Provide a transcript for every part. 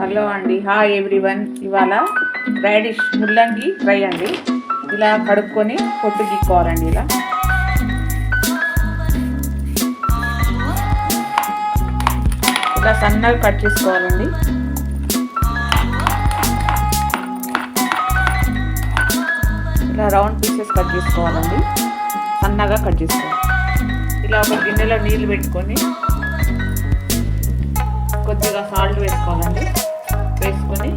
Hello అండి. Hi everyone. ఇవాళ radish ముల్లంగి ఫ్రై అండి. ఇలా కడుక్కొని పొట్టు గీక్కోవాలండి ఇలా. ఇలా సన్నగా కట్ చేసుకోవాలండి. ఇలా రౌండ్ పీసెస్ కట్ చేసుకోవాలండి. సన్నగా కట్ చేసుకోవాలి. ఇలా ఒక గిన్నెలో నీళ్ళు పెట్టుకొని కొద్దిగా సాల్ట్ వేసుకోవాలండి. వేసుకొని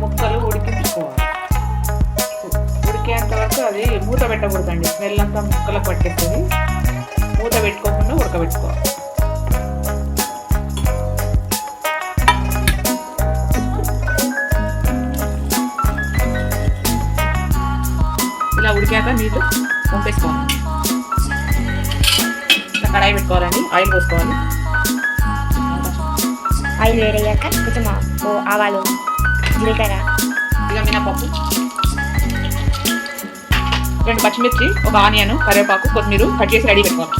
ముక్కలు ఉడికించుకోవాలి. ఉడికేంత వరకు అది మూత పెట్టకూడదండి. స్మెల్ అంతా ముక్కలకు పట్టేస్తుంది. మూత పెట్టుకోకుండా ఉడకబెట్టుకోవాలి. ఇలా ఉడికాక నీళ్ళు పంపేసుకోవాలి కడాయి పెట్టుకోవాలండి ఆయిల్ పోసుకోవాలి. ఆయిల్ వేడయ్యాక కొంచెం ఓ ఆవాలు జీలకర్ర. ఇక మినపప్పు. రెండు పచ్చిమిర్చి ఒక ఆనియన్ కరివేపాకు కొత్తిమీర కట్ చేసి రెడీ పెట్టుకోవాలి.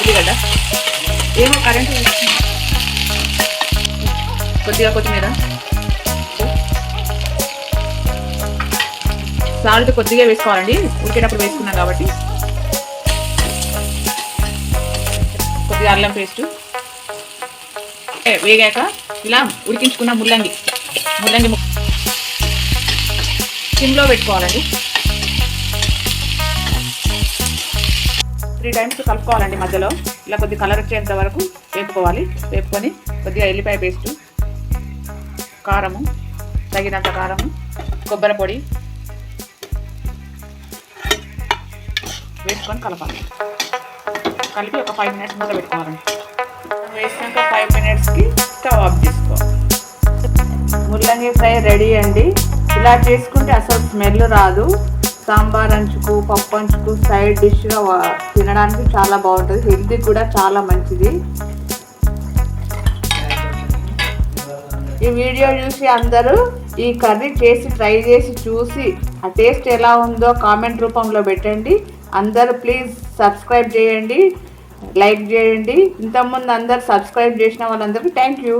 ఉల్లిగడ్డ. ఏమో కరెంట్ కొద్దిగా కొత్తిమీర. సాల్ట్ కొద్దిగా వేసుకోవాలండి. ఉడికేటప్పుడు వేసుకున్నాం కాబట్టి. కొద్దిగా అల్లం పేస్ట్. వేగాక ఇలా ఉడికించుకున్న ముల్లంగి. ముల్లంగి ముక్క సిమ్లో పెట్టుకోవాలండి. త్రీ టైమ్స్ కలుపుకోవాలండి మధ్యలో. ఇలా కొద్ది కలర్ వచ్చేంత వరకు వేపుకోవాలి. వేపుకొని కొద్దిగా ఎల్లిపాయ పేస్టు కారము తగినంత కారము కొబ్బరి పొడి వేసుకొని కలపాలి. కలిపి ఒక ఫైవ్ మినిట్స్ మూత పెట్టుకోవాలండి వేసినాక ఫైవ్ మినిట్స్కి స్టవ్ ఆఫ్ చేసుకోవాలి. ముల్లంగి ఫ్రై రెడీ అండి. ఇలా చేసుకుంటే అసలు స్మెల్ రాదు. సాంబార్ అంచుకు పప్పు అంచుకు సైడ్ డిష్గా తినడానికి చాలా బాగుంటుంది. హెల్తీ కూడా చాలా మంచిది. ఈ వీడియో చూసి అందరూ ఈ కర్రీ చేసి ట్రై చేసి చూసి ఆ టేస్ట్ ఎలా ఉందో కామెంట్ రూపంలో పెట్టండి. అందరూ ప్లీజ్ సబ్స్క్రైబ్ చేయండి లైక్ చేయండి. ఇంతకుముందు అందరు సబ్స్క్రైబ్ చేసిన వాళ్ళందరికీ థ్యాంక్ యూ.